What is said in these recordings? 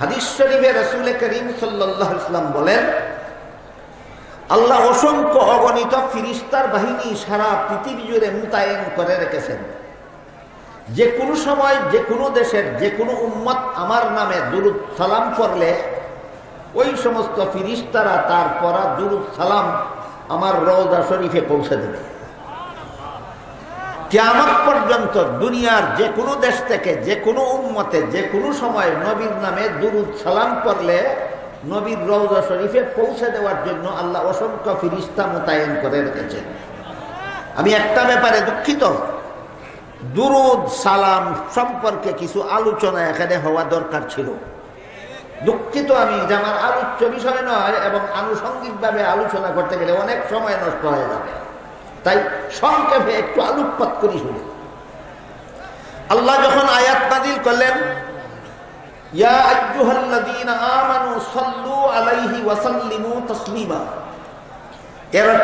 হাদিস শরীফে রসুল করিম ইসলাম বলেন, আল্লাহ অসংখ্য অগণিত ফিরিস্তার বাহিনী সারা পৃথিবী জুড়ে মোতায়েন করে রেখেছেন। যে কোনো সময়, যে কোনো দেশের, যে কোনো উম্মত আমার নামে দুরুদ সালাম করলে ওই সমস্ত ফিরিস্তারা তার পরা দুরুদ সালাম আমার রওজা শরীফে পৌঁছে দেবে। কেমন পর্যন্ত দুনিয়ার যে কোনো দেশ থেকে যে কোনো উন্মতে যে কোনো সময় নবীর নামে দুরুদ সালাম করলে নবীর রওজা শরীফে পৌঁছে দেওয়ার জন্য আল্লাহ অসংখ্য ফিরিস্তা মোতায়েন করে রেখেছেন আমি একটা ব্যাপারে দুঃখিত। দুরুদ সালাম সম্পর্কে কিছু আলোচনা এখানে হওয়া দরকার ছিল। দুঃখিত আমি যে আমার আলোচ্য বিষয় নয় এবং আনুষঙ্গিকভাবে আলোচনা করতে গেলে অনেক সময় নষ্ট হয়ে যাবে। তাই সংক্ষেপে একটু আলোকপাত করি শুনে। আল্লাহ যখন আয়াত নাজিল করলেন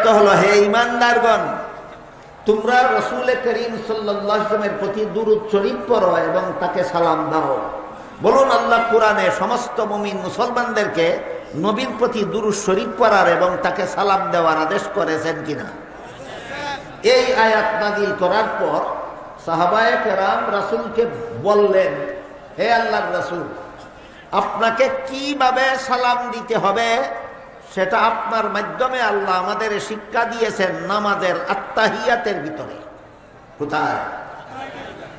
হলো, হে তোমরা রসুল প্রতি এবং তাকে সালাম দাও। বলুন আল্লাহ সমস্ত মমিন মুসলমানদেরকে নবীর প্রতি দুরুদ শরীফ পড়ার এবং তাকে সালাম দেওয়ার আদেশ করেছেন কিনা? এই আয়াত নাজিল করার পর সাহাবায়ে কেরাম রাসুলকে বললেন, হে আল্লাহর রাসুল, আপনাকে কীভাবে সালাম দিতে হবে? সেটা আপনার মাধ্যমে আল্লাহ আমাদের শিক্ষা দিয়েছেন নামাজের আত্মাহিয়াতের ভিতরে। কোথায়?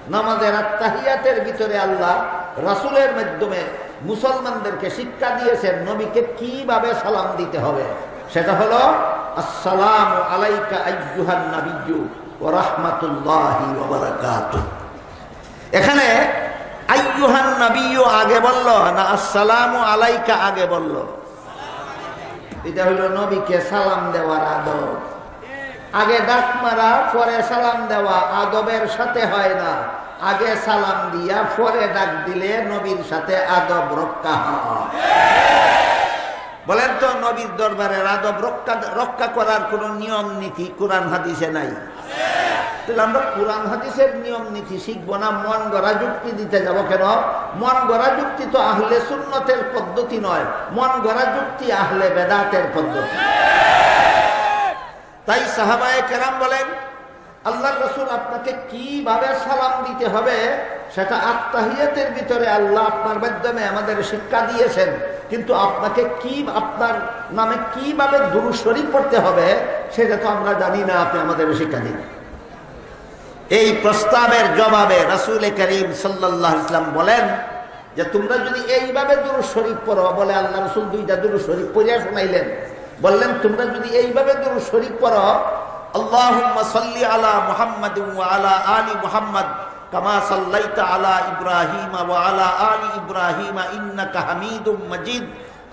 নামাজের আত্মাহিয়াতের ভিতরে আল্লাহ রাসুলের মাধ্যমে মুসলমানদেরকে শিক্ষা দিয়েছেন নবীকে কীভাবে সালাম দিতে হবে? সেটা হলো আসসালাম আলাইকা আইয়ুহান নাবিয়্যু ওয়া রাহমাতুল্লাহি এখানে আইয়ুহান নাবিয়্যু আগে বলল না আসসালামু আলাইকা আগে বলল? এটা হলো নবীকে সালাম দেওয়ার আদব। আগে ডাক মারা, পরে সালাম দেওয়া আদবের সাথে হয় না। আগে সালাম দিয়া পরে ডাক দিলে নবীর সাথে আদব রক্ষা হয়। বলেন তো, নবীর দরবারের আদব রক্ষা রক্ষা করার কোন নিয়ম নীতি কোরআন হাদিসে নাই? তাহলে আমরা কোরআন হাদিসের নিয়ম নীতি শিখব না? মন গড়া যুক্তি দিতে যাব কেন? মন গড়া যুক্তি তো আহলে সুন্নতের পদ্ধতি নয়। মন গড়া যুক্তি আহলে বেদাতের পদ্ধতি। তাই সাহাবায় কেরাম বলেন, আল্লাহ রসুল আপনাকে কীভাবে সালাম দিতে হবে, সেটা আত্মাহিয়াতের ভিতরে আল্লাহ আপনার মাধ্যমে আমাদের শিক্ষা দিয়েছেন। কিন্তু আপনাকে কি, আপনার নামে কীভাবে দুরু শরীফ পড়তে হবে, সেটা তো আমরা জানি না, আপনি আমাদের শিক্ষা দিন। এই প্রস্তাবের জবাবে রাসুল করিম সাল্লাহ ইসলাম বলেন যে, তোমরা যদি এইভাবে দুরু শরীফ পড়ো, বলে আল্লাহ রসুল দুইটা দুরু শরীফ পড়িয়া শোনাইলেন। বললেন, তোমরা যদি এইভাবে দুরু শরীফ পড়ো আল্লাহ সাল্লি আলা মুহাম্মাদ আলা আলী মুহাম্মদ কামা সাল্লাইতা আলা ইব্রাহিম ওয়া আলা আলি ইব্রাহিম ইন্নাকা হামিদুম মাজিদ।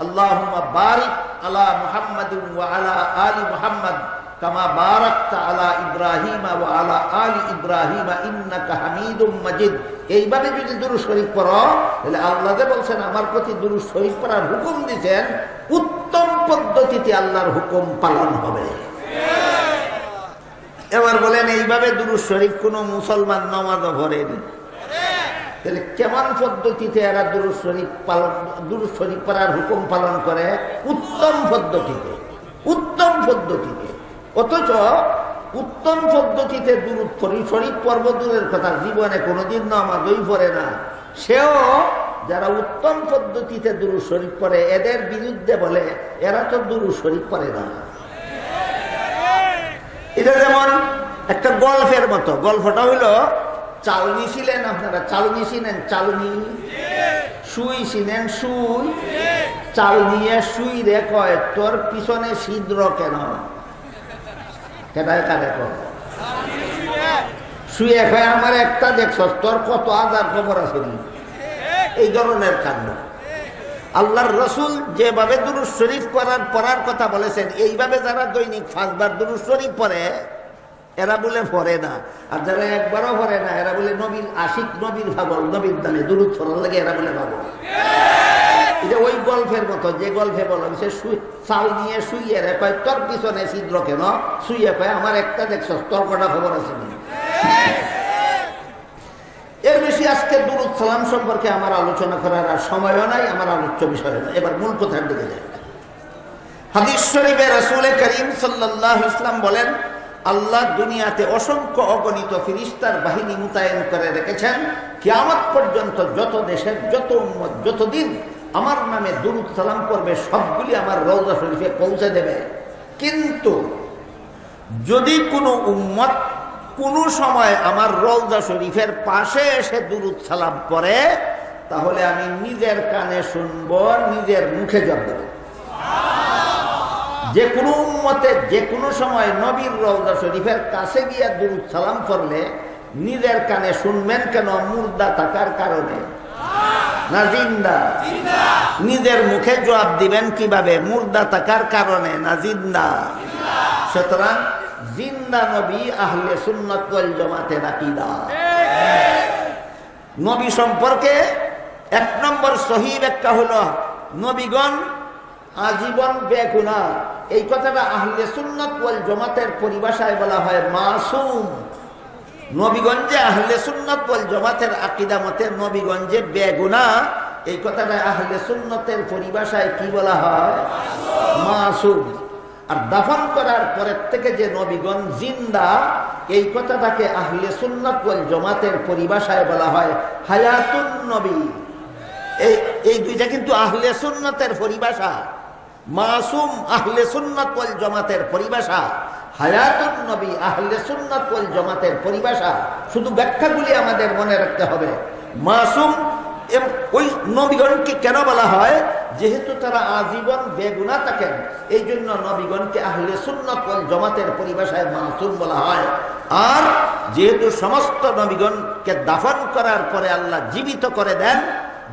আল্লাহুম্মা বারিক আলা মুহাম্মাদ ওয়া আলা আলি মুহাম্মদ। কামা বারাকতা আলা ইব্রাহিম ওয়া আলা আলি ইব্রাহিম ইন্নাকা হামিদুম মাজিদ। এইভাবে যদি দুরু শরীফ পড়ো, তাহলে আল্লাহ যে বলছেন, আমার প্রতি দুরু শরীফ পড়ার হুকুম দিয়েছেন, উত্তম পদ্ধতিতে আল্লাহর হুকুম পালন হবে। এবার বলেন, এইভাবে দুরু শরীফ কোন মুসলমান নামাজও ভরেনি তাহলে কেমন পদ্ধতিতে এরা দুরু শরীফ পালন দুরু শরীফ পড়ার হুকুম পালন করে? উত্তম পদ্ধতিতে উত্তম পদ্ধতিতে। অথচ উত্তম পদ্ধতিতে দূর শরীফ পর্ব দূরের কথা, জীবনে কোনোদিন নামাজই পড়ে না। সেও যারা উত্তম পদ্ধতিতে দুরু শরীফ পড়ে, এদের বিরুদ্ধে বলে, এরা তো দুরু শরীফ পড়ে না। এটা যেমন একটা গল্পের মতো গল্পটা হইল চালনি ছিলেন আপনারা, চালনি ছিলেন চালনি। সুই ছিলেন সুই। চাল নিয়ে সুই রে কয়, তোর পিছনে ছিদ্র কেন? আমার একটা দেখছ তোর কত আজার খবর আছে? এই ধরনের কাণ্ড। আল্লাহর রসুল যেভাবে দুরুজ শরীফ করার পড়ার কথা বলেছেন, এইভাবে যারা দৈনিক পাঁচবার দুরুজ শরীফ পড়ে, এরা বলে পড়ে না। আর যারা একবারও পড়ে না, এরা বলে নবীর আশিক নবীর ভাবল নবীর দামে দুরুদ পড়ার লাগে এরা বলে ভাবল এটা ওই গল্পের মতো, যে গল্পে বলো সে চাল নিয়ে শুইয়ে রে, কয়, তোর পিছনে ছিদ্র কেন? শুইয়ে কয়, আমার একটা দেখছ তোর কটা খবর আছে আজকে দুরুদ সালাম সম্পর্কে আমার আলোচনা করার আর সময়ও নাই, আমার আলোচ্য বিষয় না এবার মূল কথার দিকে যাই। হাদিস শরীফে রসুল করিম সাল্লাহ ইসলাম বলেন, আল্লাহ দুনিয়াতে অসংখ্য অগণিত ফিরিস্তার বাহিনী মোতায়েন করে রেখেছেন। কিয়ামত পর্যন্ত যত দেশের, যত উম্মত, যতদিন আমার নামে দুরুদ সালাম করবে, সবগুলি আমার রৌজা শরীফে পৌঁছে দেবে। কিন্তু যদি কোনো উম্মত কোনো সময় আমার রৌজা শরীফের পাশে এসে দুরুদ সালাম করে তাহলে আমি নিজের কানে শুনব নিজের মুখে জব দেব। যে কোনো উম্মতে যে কোনো সময় নবীর রৌজা শরীফের কাছে গিয়ে দুরুদ সালাম করলে নিজের কানে শুনবেন কেন? মুর্দা থাকার কারণে। না জিন্দা? নিজের মুখে জবাব দিবেন কীভাবে? মুর্দা থাকার কারণে। না জিন্দা। সুতরাং জিন্দা নবী আহলে সুন্নত ওয়াল জামাতের আকীদা নবী সম্পর্কে এক নম্বর সহি ব্যাখ্যা হলো, নবীগণ আজীবন বেগুনা। এই কথাটা আহলে সুন্নত জামাতের পরিভাষায় বলা হয় মাসুম। নবীগঞ্জে আহলে সুন্নত জামাতের আকীদা মতে নবীগঞ্জে বেগুনা, এই কথাটা আহলে সুন্নতের পরিভাষায় কি বলা হয়? মাসুম। আর দাফন করার পরের থেকে যে নবীগণ জিন্দা, এই কথাটাকে আহলে সুন্নত জমাতের পরিভাষায় বলা হয় হায়াতুন নবী। এই এই দুইটা কিন্তু আহলে সুন্নতের পরিভাষা। মাসুম আহলে সুন্নত জমাতের পরিভাষা। হায়াতুন নবী আহলে সুন্নত জমাতের পরিভাষা। শুধু ব্যাখ্যাগুলি আমাদের মনে রাখতে হবে। মাসুম ওই নবীগণকে কেন বলা হয়? যেহেতু তারা আজীবন বেগুনা থাকেন এই জন্য নবীগণকে আহলে সুন্নত ওয়াল জমাতের পরিভাষায় মাসুম বলা হয়। আর যেহেতু সমস্ত নবীগণকে দাফন করার পরে আল্লাহ জীবিত করে দেন,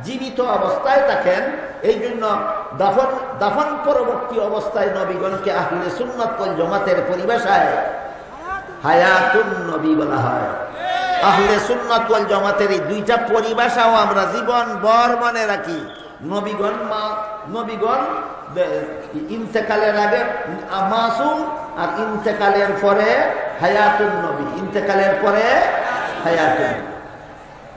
জীবিত অবস্থায় থাকেন এই জন্য দাফন দাফন পরবর্তী অবস্থায় নবীগণকে আহলে সুন্নত ওয়াল জমাতের পরিভাষায় হায়াতুন নবী বলা হয়। আহলে সুন্নাত ওয়াল জামাতের এই দুইটা পরিভাষাও আমরা জীবন বর মনে রাখি। নবীগণ মা, নবীগণ ইন্তেকালের আগে মাসুম আর ইন্তেকালের পরে হায়াতুন নবী। ইন্তেকালের পরে হায়াতুন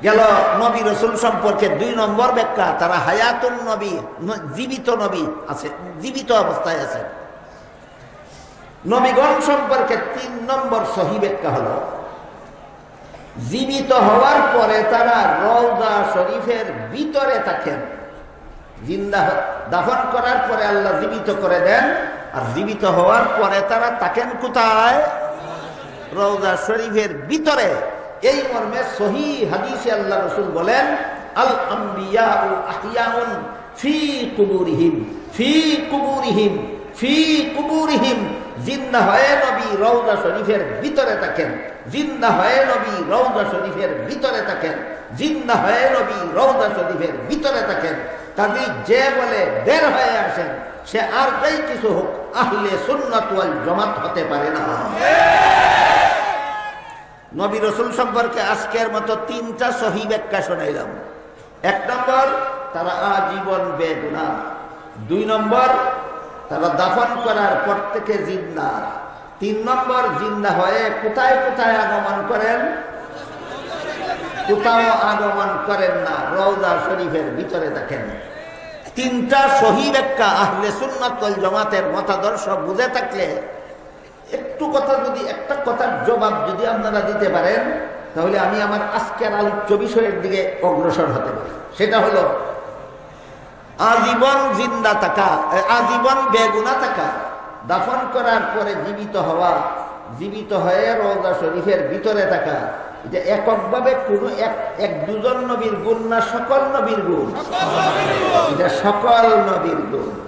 গেল নবী রসুল সম্পর্কে দুই নম্বর ব্যাখ্যা, তারা হায়াতুন নবী জীবিত নবী আছে, জীবিত অবস্থায় আছে। নবীগণ সম্পর্কে তিন নম্বর সহি ব্যাখ্যা হলো জীবিত হওয়ার পরে তারা রওজা শরীফের ভিতরে থাকেন জিন্দা দাফন করার পরে আল্লাহ জীবিত করে দেন, আর জীবিত হওয়ার পরে তারা থাকেন কোথায়? রওজা শরীফের ভিতরে। এই মর্মে সহি হাদিসে আল্লাহ রসুল বলেন, আল আহিয়াউন ফি কুবুরিহিম ফি কুবুরিহিম ফি কুবুরিহিম। জিন্দা হয়ে নবী রৌদা শরীফের ভিতরে থাকেন। জিন্দা হয়ে নবী রৌদা শরীফের ভিতরে থাকেন। জিন্দা হয়ে নবী রৌদা শরীফের ভিতরে থাকেন। কাজী যে বলে বের হয়ে আসেন, সে আর যাই কিছু হোক, আহলে সুন্নত ওয়াল জমাত হতে পারে না। নবী রসুল সম্পর্কে আজকের মতো তিনটা সহি ব্যাখ্যা শোনাইলাম। এক নম্বর, তারা আজীবন বেগুনা দুই নম্বর তারা দাফন করার পর থেকে জিন্দা তিন নম্বর জিন্দা হয়ে কোথায় কোথায় আগমন করেন? কোথাও আগমন করেন না রৌদা শরীফের ভিতরে দেখেন। তিনটা সহি ব্যাখ্যা আহলে সুন্নত জমাতের মতাদর্শ বুঝে থাকলে একটু কথা যদি, একটা কথার জবাব যদি আপনারা দিতে পারেন, তাহলে আমি আমার আজকের আলোচ্য বিষয়ের দিকে অগ্রসর হতে পারি। সেটা হলো আজীবন জিন্দা থাকা আজীবন বেগুনা থাকা দাফন করার পরে জীবিত হওয়া জীবিত হয়ে রোজা শরীফের ভিতরে থাকা এটা এককভাবে কোনো এক এক দুজন নবীর গুণ না সকল নবীর গুণ। এটা সকল নবীর গুণ।